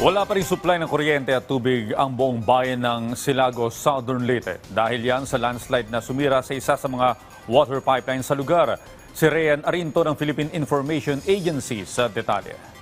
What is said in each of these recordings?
Wala pa rin supply ng kuryente at tubig ang buong bayan ng Silago, Southern Leyte. Dahil yan sa landslide na sumira sa isa sa mga water pipeline sa lugar. Si Rian Arinto ng Philippine Information Agency sa detalye.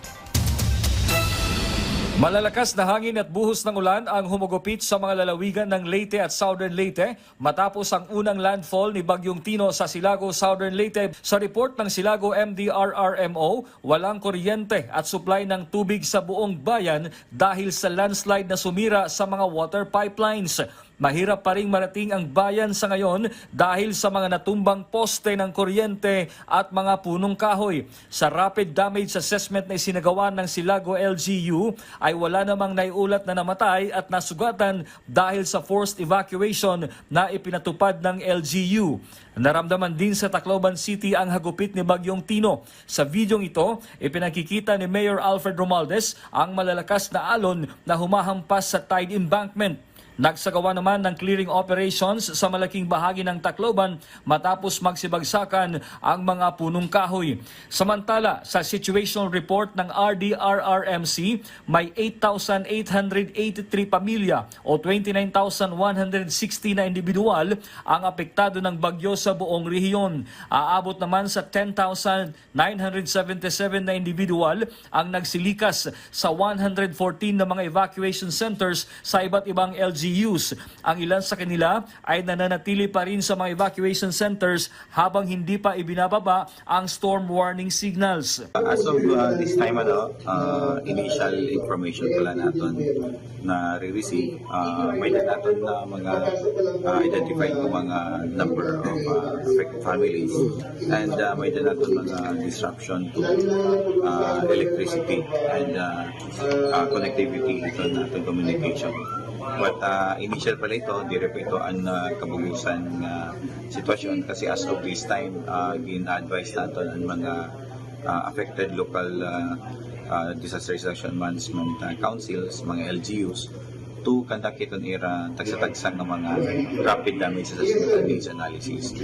Malalakas na hangin at buhos ng ulan ang humugupit sa mga lalawigan ng Leyte at Southern Leyte matapos ang unang landfall ni Bagyong Tino sa Silago, Southern Leyte. Sa report ng Silago MDRRMO, walang kuryente at supply ng tubig sa buong bayan dahil sa landslide na sumira sa mga water pipelines. Mahirap pa rin marating ang bayan sa ngayon dahil sa mga natumbang poste ng kuryente at mga punong kahoy. Sa rapid damage assessment na isinagawa ng Silago LGU ay wala namang naiulat na namatay at nasugatan dahil sa forced evacuation na ipinatupad ng LGU. Naramdaman din sa Tacloban City ang hagupit ni Bagyong Tino. Sa videong ito, ipinakikita ni Mayor Alfred Romualdez ang malalakas na alon na humahampas sa tide embankment. Nagsagawa naman ng clearing operations sa malaking bahagi ng Tacloban matapos magsibagsakan ang mga punong kahoy. Samantala, sa situational report ng RDRRMC, may 8,883 pamilya o 29,160 na individual ang apektado ng bagyo sa buong rehiyon. Aabot naman sa 10,977 na individual ang nagsilikas sa 114 na mga evacuation centers sa iba't ibang LGUs. Ang ilan sa kanila ay nananatili pa rin sa mga evacuation centers habang hindi pa ibinababa ang storm warning signals. As of uh, this time, ano, uh, initial information pala natin na re-receive, uh, may na natin na mga uh, identified mga number of uh, affected families and uh, may na natin mga disruption to uh, electricity and uh, uh, connectivity ito natin communication. But uh, initial pala ito, di rin ito ang uh, kabugusan uh, sitwasyon kasi as of this time, uh, gina-advise natin ang mga uh, affected local uh, uh, disaster reduction management uh, councils, mga LGUs, to conduct itong era tagsatagsang ng mga rapid damage assessment and analysis.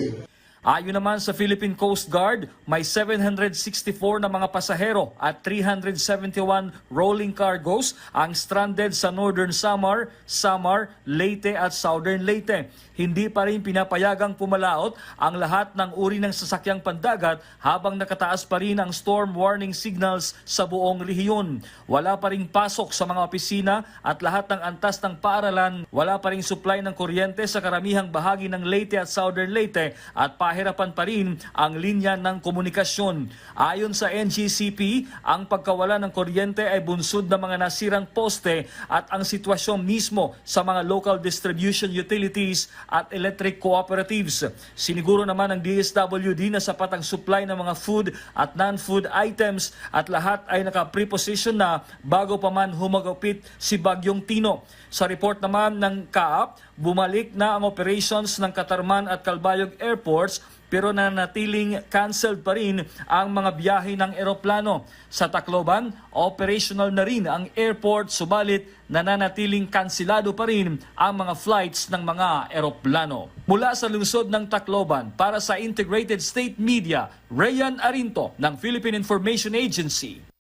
Ayon naman sa Philippine Coast Guard, may 764 na mga pasahero at 371 rolling cargoes ang stranded sa Northern Samar, Samar, Leyte at Southern Leyte. Hindi pa rin pinapayagang pumalaot ang lahat ng uri ng sasakyang pandagat habang nakataas pa rin ang storm warning signals sa buong rehiyon. Wala pa rin pasok sa mga opisina at lahat ng antas ng paaralan. Wala pa rin supply ng kuryente sa karamihang bahagi ng Leyte at Southern Leyte at pahirapan pa rin ang linya ng komunikasyon. Ayon sa NGCP, ang pagkawala ng kuryente ay bunsod ng mga nasirang poste at ang sitwasyon mismo sa mga local distribution utilities at electric cooperatives. Siniguro naman ng DSWD na sapat ang supply ng mga food at non-food items at lahat ay naka-preposition na bago pa man humagupit si Bagyong Tino. Sa report naman ng CAAP, bumalik na ang operations ng Katarman at Calbayog airports pero nanatiling cancelled pa rin ang mga biyahe ng eroplano. Sa Tacloban, operational na rin ang airport subalit nananatiling kansilado pa rin ang mga flights ng mga eroplano. Mula sa lungsod ng Tacloban para sa Integrated State Media, Rayan Arinto ng Philippine Information Agency.